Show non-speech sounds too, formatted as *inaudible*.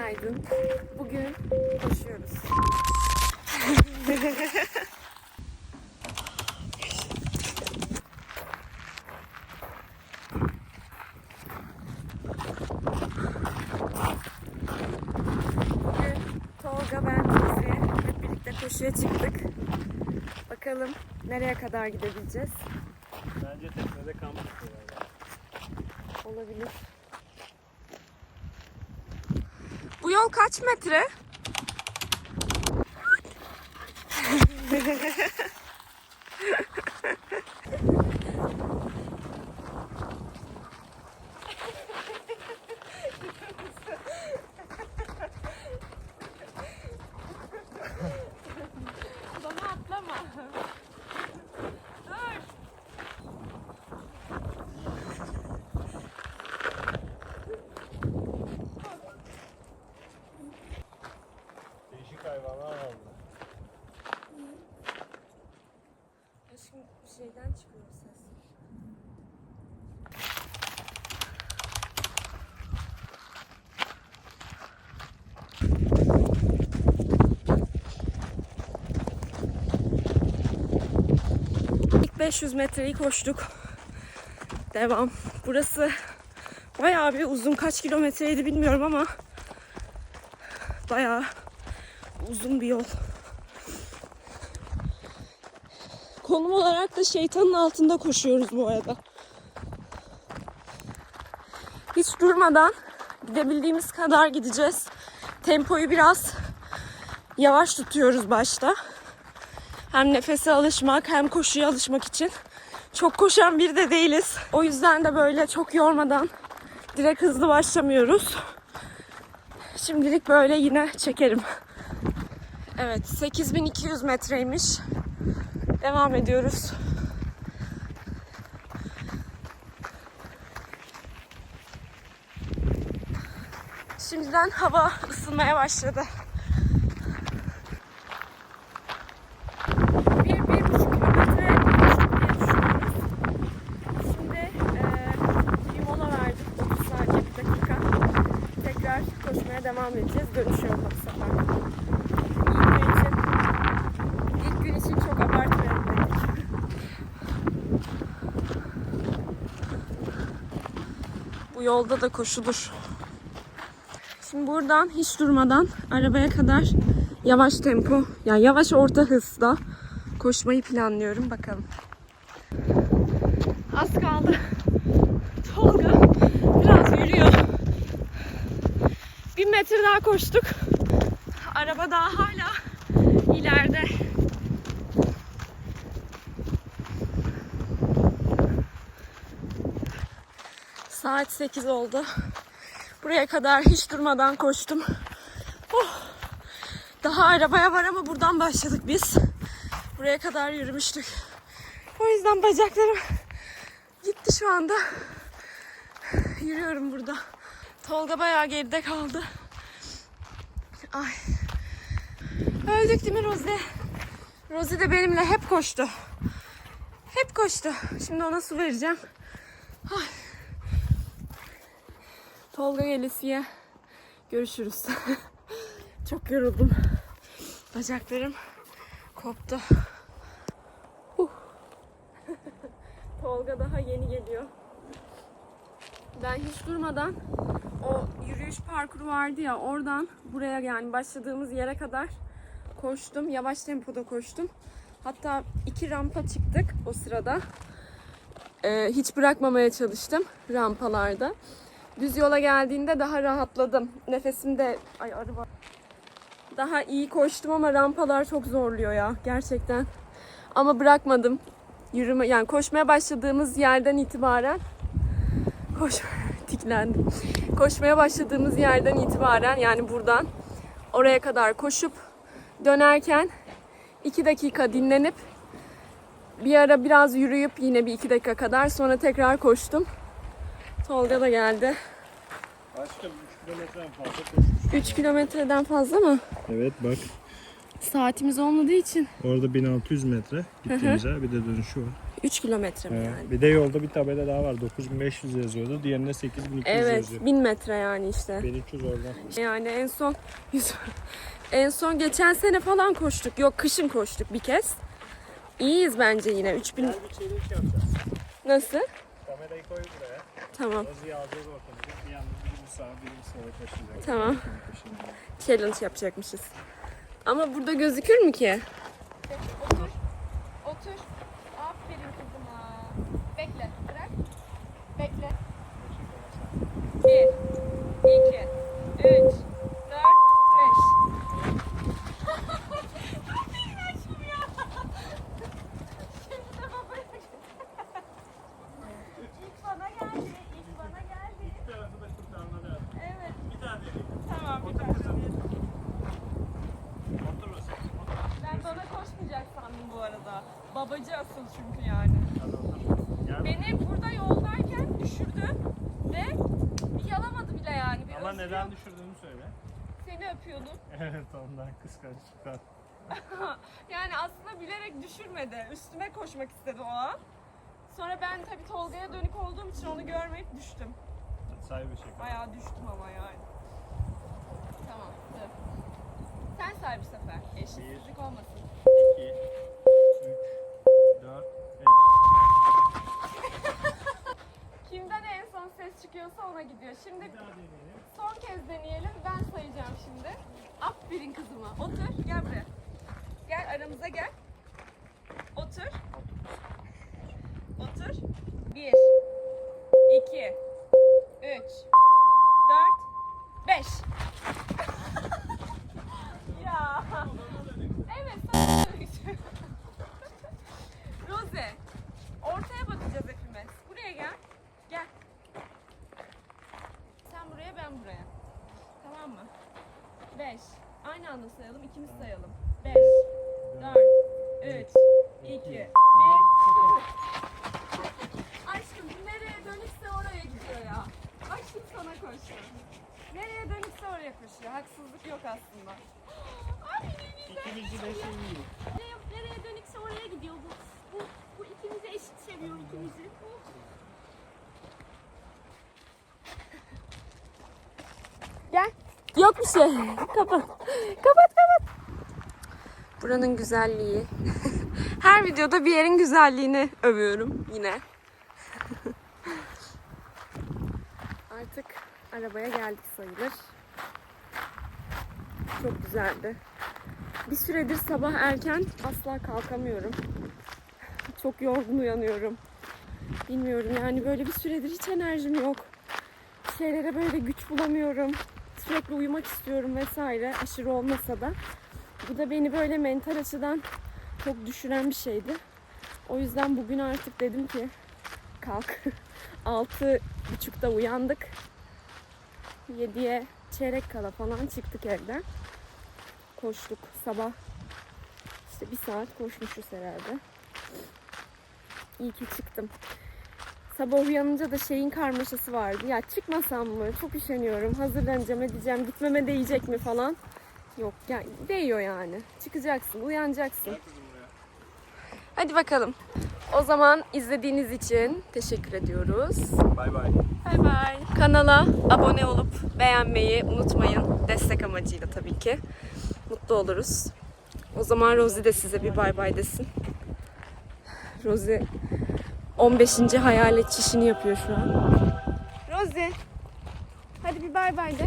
Günaydın. Bugün koşuyoruz. Bugün Tolga, ben, Tuzi hep birlikte koşuya çıktık. Bakalım nereye kadar gidebileceğiz. Bence tepede kamp yapıyorlar. Olabilir. Yol kaç metre? Bana atlama. Dur. Değişik hayvanlar var burada. Aşkım bir şeyden çıkıyor ses. İlk 500 metreyi koştuk. Devam. Burası bayağı bir uzun. Kaç kilometreydi bilmiyorum ama bayağı uzun bir yol. Konum olarak da şeytanın altında koşuyoruz bu arada. Hiç durmadan gidebildiğimiz kadar gideceğiz. Tempoyu biraz yavaş tutuyoruz başta. Hem nefese alışmak hem koşuya alışmak için. Çok koşan bir de değiliz. O yüzden de böyle çok yormadan direkt hızlı başlamıyoruz. Şimdilik böyle yine çekerim. Evet 8200 metreymiş. Devam ediyoruz. Şimdiden hava ısınmaya başladı. Bir, bir buçuk kilometre koştuk diye düşünüyoruz. Şimdi eee bir mola verdik. 30 saniye, bir dakika. Tekrar koşmaya devam edeceğiz. Dönüş yolda bu sefer. İlk gün için İlk gün için çok abartmayalım dedik. Bu yolda da koşulur. Şimdi buradan hiç durmadan arabaya kadar yavaş tempo, yani yavaş orta hızda koşmayı planlıyorum. Bakalım. Az kaldı. Tolga biraz yürüyor. Bir metre daha koştuk. Araba daha hala ileride. Saat 8 oldu. Buraya kadar hiç durmadan koştum. Oh. Daha arabaya var ama buradan başladık biz. Buraya kadar yürümüştük. O yüzden bacaklarım gitti şu anda. Yürüyorum burada. Tolga bayağı geride kaldı. Ay. Öldük değil mi Rozi? Rozi de benimle hep koştu. Hep koştu. Şimdi ona su vereceğim. Ay. Tolga gelesiye görüşürüz. *laughs* Çok yoruldum. Bacaklarım koptu. *laughs* Tolga daha yeni geliyor. Ben hiç durmadan o yürüyüş parkuru vardı ya oradan buraya yani başladığımız yere kadar koştum. Yavaş tempoda koştum. Hatta iki rampa çıktık o sırada. Ee, hiç bırakmamaya çalıştım rampalarda. Düz yola geldiğinde daha rahatladım. Nefesim de ay araba daha iyi koştum ama rampalar çok zorluyor ya gerçekten. Ama bırakmadım. Yürüme yani koşmaya başladığımız yerden itibaren koş *laughs* tiklendim. Koşmaya başladığımız yerden itibaren yani buradan oraya kadar koşup dönerken iki dakika dinlenip bir ara biraz yürüyüp yine bir iki dakika kadar sonra tekrar koştum. Tolga da geldi. Aşkım 3 kilometreden fazla koşmuş. 3 kilometreden fazla mı? Evet bak Saatimiz olmadığı için orada 1600 metre gittiğimiz yer bir de dönüşü var. 3 kilometre mi Evet. yani? Bir de yolda bir tabela daha var. 9500 yazıyordu. Diğerinde 8200 Evet, yazıyor. 1000 metre yani işte. 1300 oradan. Yani en son en son geçen sene falan koştuk. Yok kışın koştuk bir kez. İyiyiz bence yine. 3000 Gel bir challenge yapacağız. nasıl? Kamerayı koy buraya. Tamam. Yazıyı alacağız ortamda. Bir yanda birimiz sağa birimiz sola koşacak. Tamam. Challenge yapacakmışız. Ama burada gözükür mü ki? Otur. Otur. Aferin kızıma. Bekle. Bırak. Bekle. Bir, iki, üç, dört, beş. Aferin aşkım ya. Şimdi de babaya İlk bana geldi. İlk bana geldi. Bir tarafı da kurtarma lazım. Evet. Bir daha deneyelim. Tamam. bir Otur dakika. kızım. Otur Rosa. Ben bana koşmayacak sandım bu arada. Babacı asıl çünkü yani. Beni burada yoldayken düşürdü ve bir yalamadı bile yani. Bir Ama neden düşürdüğünü söyle. Seni öpüyordum. *laughs* Evet ondan kıskançlıktan. *laughs* Yani aslında bilerek düşürmedi. Üstüme koşmak istedi o an. Sonra ben tabii Tolga'ya dönük olduğum için onu görmeyip düştüm. Say bir şey. Bayağı düştüm ama yani. Tamam. dur. Sen say bir sefer. Eşitsizlik olmasın. 2, 3, 4, 5. Kimden en son ses çıkıyorsa ona gidiyor. Şimdi. Son kez deneyelim. Ben sayacağım şimdi. Aferin kızıma. Otur. Gel buraya. Gel aramıza gel. Otur. Otur. Bir. iki, Üç. Dört. Beş. ya. Evet sana döneceğim. Rose. Ortaya bakacağız hepimiz. Buraya gel. Gel. Sen buraya ben buraya. Tamam mı? 5. Aynı anda sayalım. ikimiz sayalım. 5, 4, 3, 2, 1. Aşkım nereye dönükse oraya gidiyor ya. Aşkım sana koştu. Nereye dönükse oraya koşuyor. Haksızlık yok aslında. *gasps* Ay ne güzel. İkimizi de seviyor. Nereye, nereye dönükse oraya gidiyor bu. Bu, bu ikimizi eşit seviyor ikimizi. Gel. Yok bir şey. Kapat. Kapat kapat. Buranın güzelliği. *laughs* Her videoda bir yerin güzelliğini övüyorum yine. *laughs* Artık arabaya geldik sayılır. Çok güzeldi. Bir süredir sabah erken asla kalkamıyorum. *laughs* Çok yorgun uyanıyorum. Bilmiyorum yani böyle bir süredir hiç enerjim yok. Bir şeylere böyle güç bulamıyorum sürekli uyumak istiyorum vesaire aşırı olmasa da. Bu da beni böyle mental açıdan çok düşüren bir şeydi. O yüzden bugün artık dedim ki kalk. *laughs* Altı buçukta uyandık. Yediye çeyrek kala falan çıktık evden. Koştuk sabah. İşte bir saat koşmuşuz herhalde. İyi ki çıktım. Sabah uyanınca da şeyin karmaşası vardı. Ya çıkmasam mı? Çok üşeniyorum. Hazırlanacağım, edeceğim. Gitmeme değecek mi falan. Yok ya değiyor yani. Çıkacaksın, uyanacaksın. Hadi bakalım. O zaman izlediğiniz için teşekkür ediyoruz. Bay bay. Bay bay. Kanala abone olup beğenmeyi unutmayın. Destek amacıyla tabii ki. Mutlu oluruz. O zaman Rozi de size bir bay bay desin. Rozi 15. hayalet çişini yapıyor şu an. Rozi. Hadi bir bay bay de.